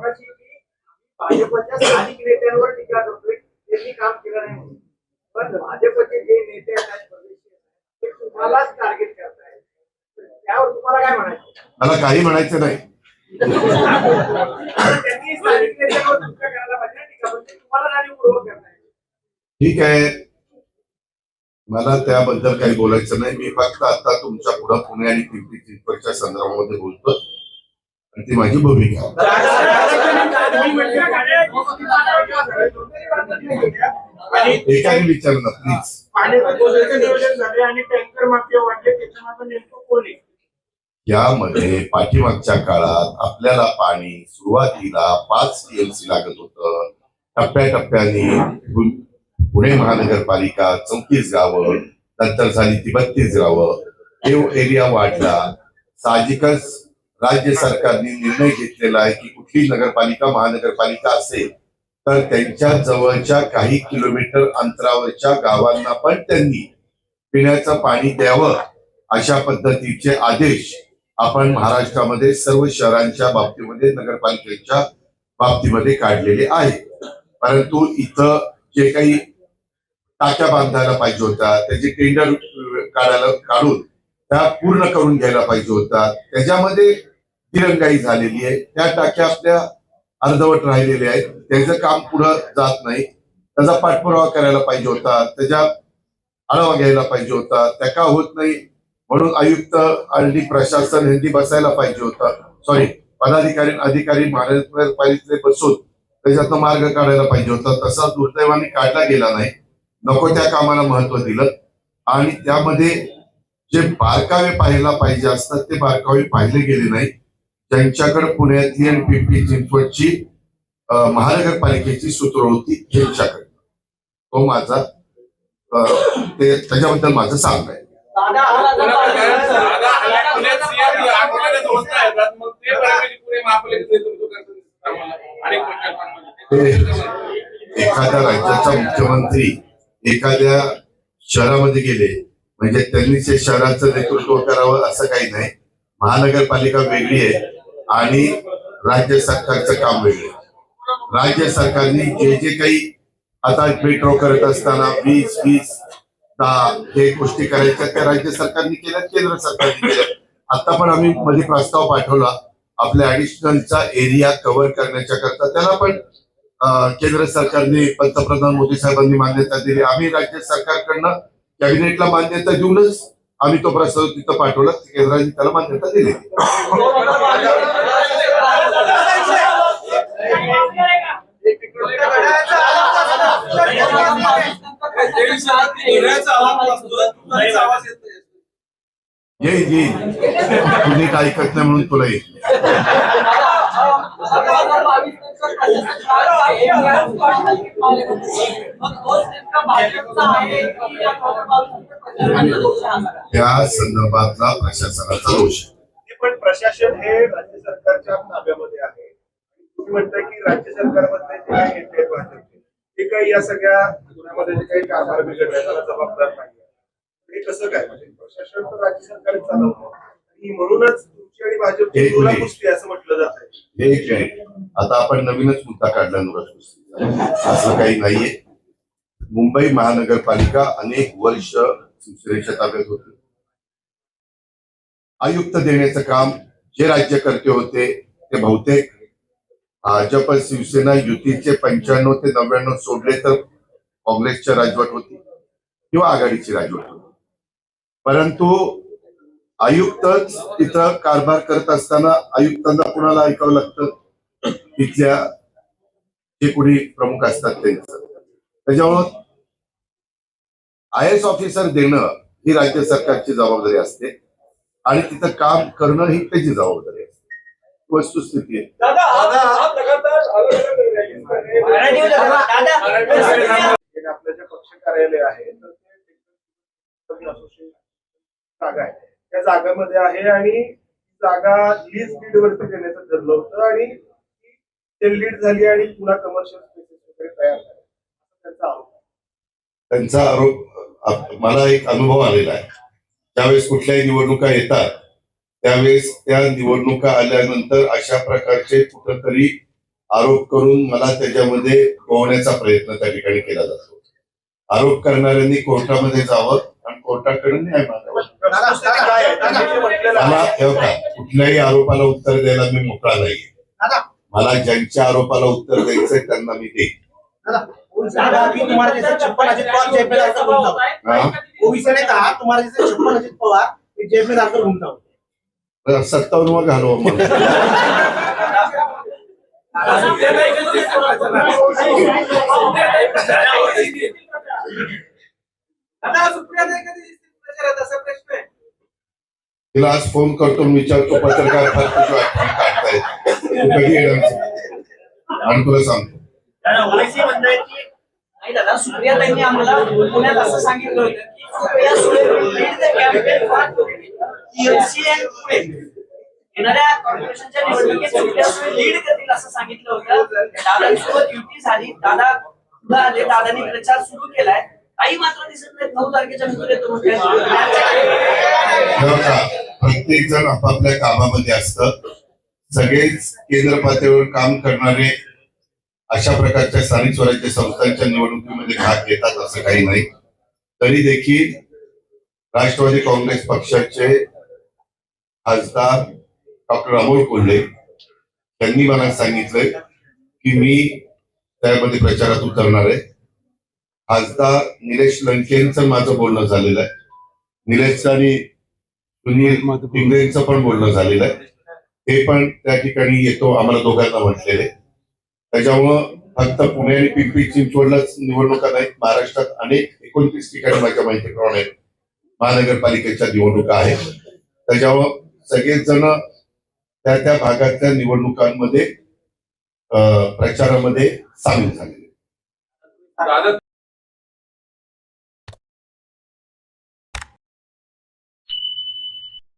भाजपच्या स्थानिक नेत्यांवर टीका करतोय. त्यांनी काम केलं नाही. पण भाजपचे जे नेते ते तुम्हालाच टार्गेट करतायत. त्यावर तुम्हाला काय म्हणायचं? मला काही म्हणायचं नाही. तर त्यांनी स्थानिक नेत्यांवर टीका करायला पाहिजे. ना टीका म्हणजे तुम्हाला जाणीवपूर्वक करताय ठीक आहे. मला त्याबद्दल काही बोलायचं नाही. मी फक्त आता तुमच्यापुढे पुणे आणि पिंपरी चिंचवडच्या संदर्भामध्ये बोलतो ती माझी भूमिका एकाने विचारलं प्लीज यामध्ये पाठीमागच्या काळात आपल्याला पाणी सुरुवातीला पाच टीएमसी लागत होतं टप्प्याटप्प्याने पुणे महानगरपालिका चौतीस गावं नंतर झाली ती बत्तीस गावं एरिया वाढला साहजिकच राज्य सरकारने निर्णय घेतलेला आहे की कुठली नगरपालिका महानगरपालिका असेल तर त्यांच्या जवळच्या काही किलोमीटर अंतरावरच्या गावांना पण त्यांनी पिण्याचं पाणी द्यावं अशा पद्धतीचे आदेश आपण महाराष्ट्रामध्ये सर्व शहरांच्या बाबतीमध्ये नगरपालिकेच्या बाबतीमध्ये काढलेले आहेत. परंतु इथं जे काही टाक्या बांधायला पाहिजे होता त्याचे टेंडर काढायला काढून त्या पूर्ण करून घ्यायला पाहिजे होता त्याच्यामध्ये दिरंगाई झालेली आहे. त्या टाक्या आपल्या अर्धवट राहिलेल्या आहेत. त्याचं काम पुढं जात नाही. त्याचा पाठपुरावा करायला पाहिजे होता. त्याच्या आढावा घ्यायला पाहिजे होता. त्या का होत नाही? म्हणून आयुक्त आणि प्रशासन यांनी बसायला पाहिजे होता. सॉरी पदाधिकारी अधिकारी महानगरपालिकेचे बसून त्याच्यातनं मार्ग काढायला पाहिजे होता. तसा दुर्दैवाने काढला गेला नाही. नको त्या कामाला महत्त्व दिलं. आणि त्यामध्ये जे बारकावे पाहायला पाहिजे असतात ते बारकावे पाहिले गेले नाही ज्यांच्याकडे पुण्यातली आणि पिंपरी चिंचवडची महानगरपालिकेची सूत्र होती त्यांच्याकडे तो माझा ते त्याच्याबद्दल माझं सांग आहे. एखाद्या राज्याचा मुख्यमंत्री एखाद्या शहरामध्ये गेले म्हणजे त्यांनी ते शहराचं नेतृत्व करावं असं काही नाही. महानगरपालिका वेगळी आहे. आणि राज्य सरकारचं काम वेगळं. राज्य सरकारने जे जे काही आता मेट्रो करत असताना वीस वीस दहा हे गोष्टी करायच्या त्या राज्य सरकारने केल्या केंद्र सरकारने केल्या आता पण आम्ही मध्ये प्रस्ताव पाठवला आपल्या ऍडिशनलचा एरिया कव्हर करण्याच्या करता. त्याला पण केंद्र सरकारने पंतप्रधान मोदी साहेबांनी मान्यता दिली. आम्ही राज्य सरकारकडनं कॅबिनेटला मान्यता देऊनच आम्ही तो प्रस्ताव तिथं पाठवला. केंद्राने त्याला मान्यता दिली पुण्याचा आवाज असतो तुमचा आवाज येत नाही येईल येईल तुम्ही काय ऐकत नाही. म्हणून तुला येईल. त्या संदर्भातला प्रशासनाचा दोष आहे. पण प्रशासन हे राज्य सरकारच्या ताब्यामध्ये आहे. तुम्ही म्हणताय की राज्य सरकारमधले जे काही भाजपचे. ते काही या सगळ्या गुन्ह्यामध्ये जे काही कारभार बिघडलाय त्याला जबाबदार नाही हे कसं काय? म्हणजे प्रशासन तर राज्य सरकारच चालवतं. आणि म्हणूनच तुमची आणि भाजपची एक तुला मिनिट. कुस्ती आहे असं म्हटलं जात आहे. हे एक आता आपण नवीनच मुद्दा काढला कुस्तीचा. असं काही नाहीये. मुंबई महानगरपालिका अनेक वर्ष शिवसेनेच्या ताब्यात होती. आयुक्त देण्याचं काम जे राज्यकर्ते होते ते बहुतेक भाजप शिवसेना युतीचे पंच्याण्णव ते नव्याण्णव सोडले तर काँग्रेसच्या राजवट होती किंवा आघाडीची राजवट होती. परंतु आयुक्तच तिथं कारभार करत असताना आयुक्तांना कुणाला ऐकावं लागतं? तिथल्या जे कोणी प्रमुख असतात त्यांचं. त्याच्यामुळं आय एस ऑफिसर देणं ही राज्य सरकारची जबाबदारी असते आणि तिथं काम करणं ही त्याची जबाबदारी असते. वस्तुस्थिती आहे. दादा आपलं जे पक्ष कार्यालय आहे तर ते असोसिएशन जागा आहे. त्या जागामध्ये आहे आणि जागा लीज बीड वरती देण्याचं ठरलं होतं आणि ती ते लीड झाली आणि पुन्हा कमर्शियल स्पेसेस वगैरे तयार झाले. त्यांचा आरोप त्यांचा आरोप मला एक अनुभव आलेला आहे. त्यावेळेस कुठल्याही निवडणुका येतात त्यावेळेस त्या निवडणुका आल्यानंतर अशा प्रकारचे कुठंतरी आरोप करून मला त्याच्यामध्ये गोवण्याचा प्रयत्न त्या ठिकाणी केला जातो. आरोप करणाऱ्यांनी कोर्टामध्ये जावं आणि कोर्टाकडे न्याय मागावा. मला हे बघा, कुठल्याही आरोपाला उत्तर द्यायला मी मोकळा नाहीये. मला ज्यांच्या आरोपाला उत्तर द्यायचंय त्यांना मी देईन. सत्तावन्न घालवा मग आता सुप्रियाताई कधी दिसतील प्रचारात असा प्रश्न आहे तिला आज फोन करतो आणि विचारतो पत्रकार फार तुझी काढताय. कधी येणार? आणि तुला सांगतो. ओबीसी मंडळाची नाही आम्हाला पुण्यात असं सांगितलं होतं की सुप्रिया सुळे येणाऱ्या कॉर्पोरेशनच्या निवडणुकीत सुप्रिया लीड करतील असं सांगितलं होतं. दादांसोबत युती झाली. दादा पुढे आले. दादांनी प्रचार सुरू केलाय. काही मात्र दिसत नाही नऊ तारखेच्या नंतर येतो प्रत्येक जण आपापल्या कामामध्ये असतं. सगळेच केंद्र पातळीवर काम करणारे अशा प्रकारच्या स्थानिक स्वराज्य संस्थांच्या निवडणुकीमध्ये भाग घेतात असं काही नाही. तरी देखील राष्ट्रवादी काँग्रेस पक्षाचे खासदार डॉक्टर अमोल कोल्हे त्यांनी मला सांगितलंय की मी त्यामध्ये प्रचारात उतरणार आहे. खासदार निलेश लंकेंचं माझं बोलणं झालेलं आहे. निलेश आणि सुनील पिंगळेंचं पण बोलणं झालेलं आहे. ते पण त्या ठिकाणी येतो आम्हाला दोघांना म्हटलेले त्याच्यामुळं फक्त पुणे आणि पिंपरी चिंचवडलाच निवडणुका नाहीत. महाराष्ट्रात अनेक एकोणतीस ठिकाणी माझ्या माहितीप्रमाणे महानगरपालिकेच्या निवडणुका आहेत. त्याच्यामुळं सगळेच जण त्या त्या भागातल्या निवडणुकांमध्ये प्रचारामध्ये सामील झाले